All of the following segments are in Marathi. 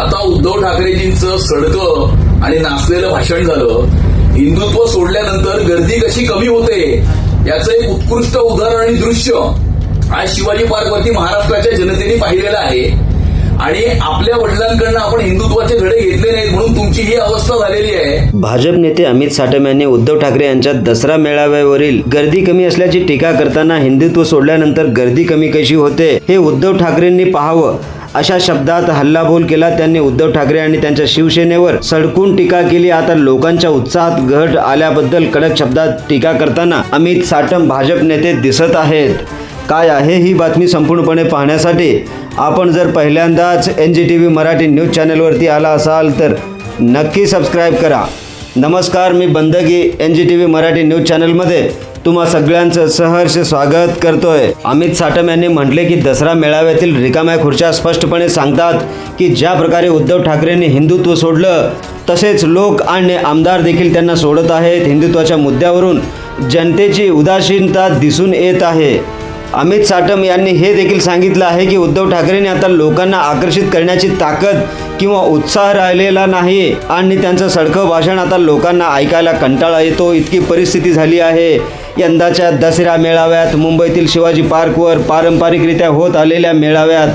आता उद्धव ठाकरेजींचं सडकं आणि नाचलेलं भाषण झालं हिंदुत्व सोडल्यानंतर गर्दी कशी कमी होते याचं एक उत्कृष्ट उदाहरण आणि दृश्य आज शिवाजी पार्कवरती महाराष्ट्राच्या जनतेने पाहिलेलं आहे. आणि आपल्या वडिलांकडनं आपण हिंदुत्वाचे धडे घेतले नाहीत म्हणून तुमची ही अवस्था झालेली आहे. भाजप नेते अमित साटम यांनी उद्धव ठाकरे यांच्या दसरा मेळाव्यावरील गर्दी कमी असल्याची टीका करताना हिंदुत्व सोडल्यानंतर गर्दी कमी कशी होते हे उद्धव ठाकरेंनी पाहावं. अशा शब्दात हल्लाबोल केला त्यांनी उद्धव ठाकरे आणि त्यांच्या शिवसेनेवर सडकून टीका केली. आता लोकांच्या उत्साहात घट आल्याबद्दल कडक शब्दात टीका करताना अमित साटम भाजप नेते दिसत आहेत. काय आहे ही बातमी संपूर्णपणे पाहण्यासाठी आपण जर पहिल्यांदाच N G T V Marathi news चॅनलवरती आला असाल तर नक्की सबस्क्राईब करा. नमस्कार मी बंदगी N G T V Marathi news चॅनलमध्ये तुम्हा सगळ्यांचं सहर्ष स्वागत करतोय. अमित साटम यांनी म्हटले की दसरा मेळाव्यातील रिकाम्या खुर्च्या स्पष्टपणे सांगतात की ज्या प्रकारे उद्धव ठाकरेंनी हिंदुत्व सोडलं तसेच लोक आणि आमदार देखील त्यांना सोडत आहेत हिंदुत्वाच्या मुद्द्यावरून. जनतेची उदासीनता दिसून येत आहे. अमित साटम यांनी हे देखील सांगितलं आहे की उद्धव ठाकरेंनी आता लोकांना आकर्षित करण्याची ताकद किंवा उत्साह राहिलेला नाही आणि त्यांचं सडकं भाषण आता लोकांना ऐकायला कंटाळा येतो. इतकी परिस्थिती झाली आहे. यंदाच्या दसरा मेळाव्यात मुंबईतील शिवाजी पार्कवर पारंपरिकरित्या होत आलेल्या मेळाव्यात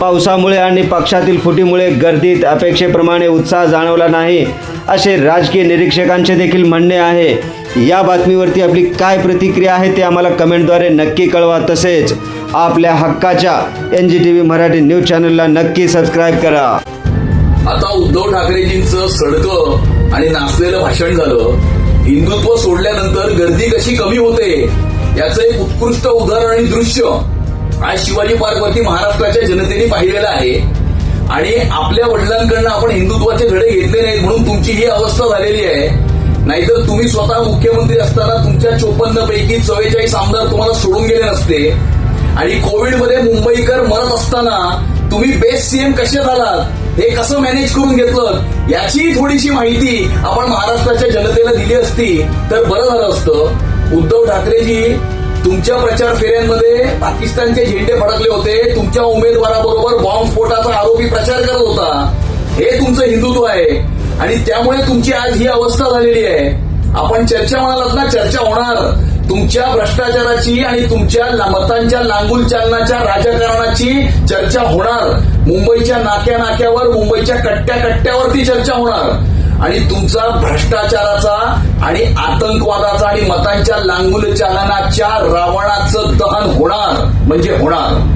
पावसामुळे आणि पक्षातील फुटीमुळे गर्दीत अपेक्षेप्रमाणे उत्साह जाणवला नाही असे राजकीय निरीक्षकांचे देखील म्हणणे आहे. या बातमीवरती आपली काय प्रतिक्रिया आहे ते आम्हाला कमेंटद्वारे नक्की कळवा. तसेच आपल्या हक्काच्या N G T V Marathi news चॅनलला नक्की सबस्क्राईब करा. आता उद्धव ठाकरेजींचं सडकं आणि नाचलेलं भाषण झालं. हिंदुत्व सोडल्यानंतर गर्दी कशी कमी होते याचं एक उत्कृष्ट उदाहरण आणि दृश्य. आज शिवाजी पार्कवरती महाराष्ट्राच्या जनतेने पाहिलेलं आहे. आणि आपल्या वडिलांकडनं आपण हिंदुत्वाचे धडे घेतले नाहीत म्हणून तुमची ही अवस्था झालेली आहे. नाहीतर तुम्ही स्वतः मुख्यमंत्री असताना तुमच्या चोपन्न पैकी चव्वेचाळीस आमदार तुम्हाला सोडून गेले नसते. आणि कोविडमध्ये मुंबईकर मरत असताना तुम्ही बेस्ट सीएम कसे झालात? हे कसं मॅनेज करून घेतलं? याची थोडीशी माहिती आपण महाराष्ट्राच्या जनतेला दिली असती तर बरं झालं असतं. उद्धव ठाकरेजी तुमच्या प्रचार फेऱ्यांमध्ये पाकिस्तानचे झेंडे फडकले होते. तुमच्या उमेदवाराबरोबर बॉम्बस्फोटाचा आरोपी प्रचार करत होता. हे तुमचं हिंदुत्व आहे. आणि त्यामुळे तुमची आज ही अवस्था झालेली आहे. आपण चर्चा म्हणालात ना चर्चा होणार. तुमच्या भ्रष्टाचाराची आणि तुमच्या मतांच्या लांगुल चालनाच्या राजकारणाची चर्चा होणार. मुंबईच्या नाक्या नाक्यावर मुंबईच्या कट्ट्या कट्ट्यावरती चर्चा होणार. आणि तुमचा भ्रष्टाचाराचा आणि आतंकवादाचा आणि मतांच्या लांगुल चालनाच्या रावणाचं दहन होणार. म्हणजे होणार.